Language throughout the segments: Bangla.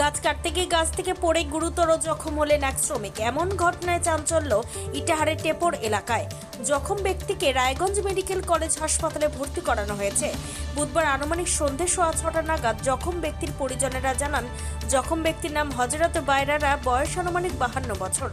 গাছ কাটতে গিয়ে গাছ থেকে পড়ে গুরুতর জখম হলেন এক শ্রমিক। এমন ঘটনায় চাঞ্চল্য ইটাহারের টেপর এলাকায়। জখম ব্যক্তিকে রায়গঞ্জ মেডিকেল কলেজ হাসপাতালে ভর্তি করানো হয়েছে। বুধবার আনুমানিক সন্ধে সোয়া ছটা নাগাদ জখম ব্যক্তির পরিজনেরা জানান, জখম ব্যক্তির নাম হজরত বাইরারা, বয়স আনুমানিক বাহান্ন বছর।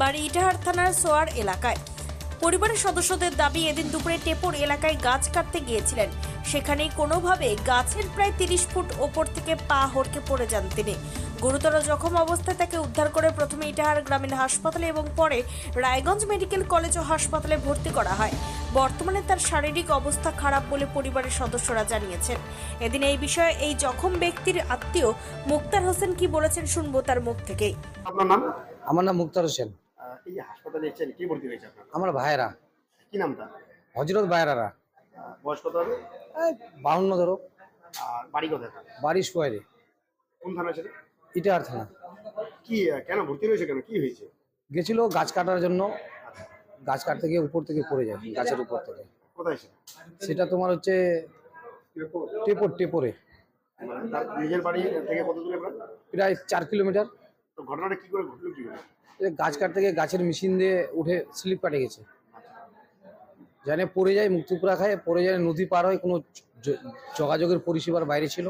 বাড়ি ইটাহার থানার সোয়ার এলাকায়। পরিবারের সদস্যদের দাবি এদিন দুপুরে টেপর এলাকায় গাছ কাটতে গিয়েছিলেন। সেখানেই কোনোভাবে গাছের প্রায় তিরিশ ফুট ওপর থেকে পা হড়কে পড়ে যান তিনি। গুরুতর জখম অবস্থায় তাকে উদ্ধার করে প্রথমে ইটাহার গ্রামীণ হাসপাতালে এবং পরে রায়গঞ্জ মেডিকেল কলেজ ও হাসপাতালে ভর্তি করা হয়। বর্তমানে তার শারীরিক অবস্থা খারাপ বলে পরিবারের সদস্যরা জানিয়েছেন। এদিন এই বিষয়ে এই জখম ব্যক্তির আত্মীয় মুক্তার হোসেন কি বলেছেন শুনব তার মুখ থেকেই আপনার নাম? আমার নাম মুক্তার হোসেন। এই যে হাসপাতালে এসেছেন কি ভর্তি হয়েছে আপনার? আমার ভাইয়েরা। কি নামটা হজরত ভাইয়েরারা। আহ, বয়স কত হবে? বাউন্ন ধরো। আর বাড়ি কোথায় বাড়ি শুয়ারে কোন থানা সেটা? ইটাহার থানা। কি কেন ভর্তি হয়েছে কেন? কি হয়েছে? গেছিল গাছ কাটার জন্য। গাছ কাটতে গিয়ে উপর থেকে পড়ে যায় গাছের উপর থেকে। কোথায় সেটা? তোমার হচ্ছে টেপর। টেপরে মানে নিজের বাড়ি থেকে কত দূরে প্রায় চার কিলোমিটার। ঘটনাটা কি করে ঘটলো কি করে? গাছ কাটতে গিয়ে গাছের মেশিন দিয়ে উঠে স্লিপ কাটে গেছে। জানে পড়ে যায় মুক্তিপুরা খায়, পড়ে যায় নদী পার হয় কোনো যোগাযোগের পরিষেবার বাইরে ছিল।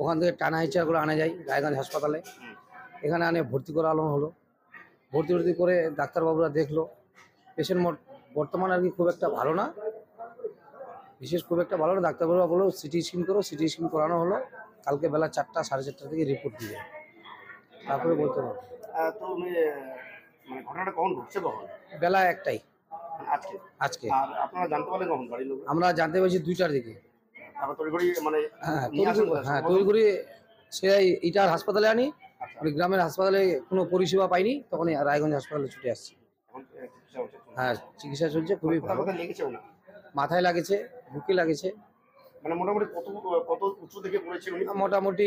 ওখান থেকে টানা হেঁচা করে আনা যায় রায়গঞ্জ হাসপাতালে। এখানে আনে ভর্তি করানো হলো। ভর্তি ভর্তি করে ডাক্তারবাবুরা দেখল। পেশেন্ট বর্তমানে আর কি খুব একটা ভালো না। বিশেষ খুব একটা ভালো না। ডাক্তারবাবুরা বলল, সিটি স্ক্যান করো, সিটি স্ক্যান করানো হলো। কালকে বেলা চারটা, সাড়ে চারটা থেকে রিপোর্ট দিবে তারপরে বলতে পারব। তো মানে ঘটনাটা কখন ঘটছে কখন? বেলা একটাই। মানে আজকে? আজকে। আর আপনারা জানতে পারলেন কখন বাড়ির লোক? আমরা জানতে পেরেছি দুইটার দিকে। তারপর তড়িঘড়ি মানে হ্যাঁ কোথায়? হ্যাঁ তৈরি সে ইটার হাসপাতালে আনি। আচ্ছা। ওই গ্রামের হাসপাতালে কোনো পরিষেবা পাইনি তখন রায়গঞ্জ হাসপাতালে ছুটে আসছি। হ্যাঁ চিকিৎসা চলছে খুবই ভালো। মাথায় লাগেছে বুকে লাগেছে। মানে মোটামুটি কত কত উচ্চ থেকে পড়েছে উনি? মোটামুটি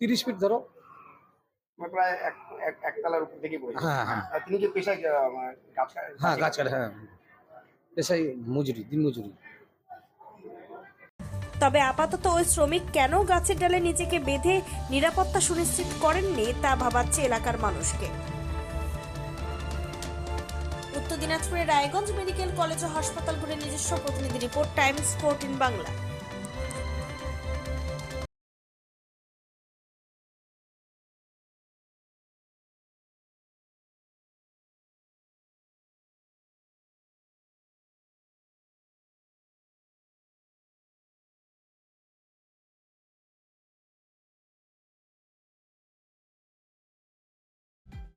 তিরিশ ফিট ধরো। প্রায় এক এক একতলার উপর থেকে পড়েছে হ্যাঁ হ্যাঁ। তিনি কি পেশায় গাছ হ্যাঁ গাছ কাটে হ্যাঁ। পেশাই মজুরি দিন মজুরি। তবে আপাতত ওই শ্রমিক কেন গাছের ডালে নিজেকে বেঁধে নিরাপত্তা সুনিশ্চিত করেননি তা ভাবাচ্ছে এলাকার মানুষকে। উত্তর দিনাজপুরের রায়গঞ্জ মেডিকেল কলেজ ও হাসপাতাল ঘুরে নিজস্ব প্রতিনিধি রিপোর্ট টাইমস ফোরটিন বাংলা।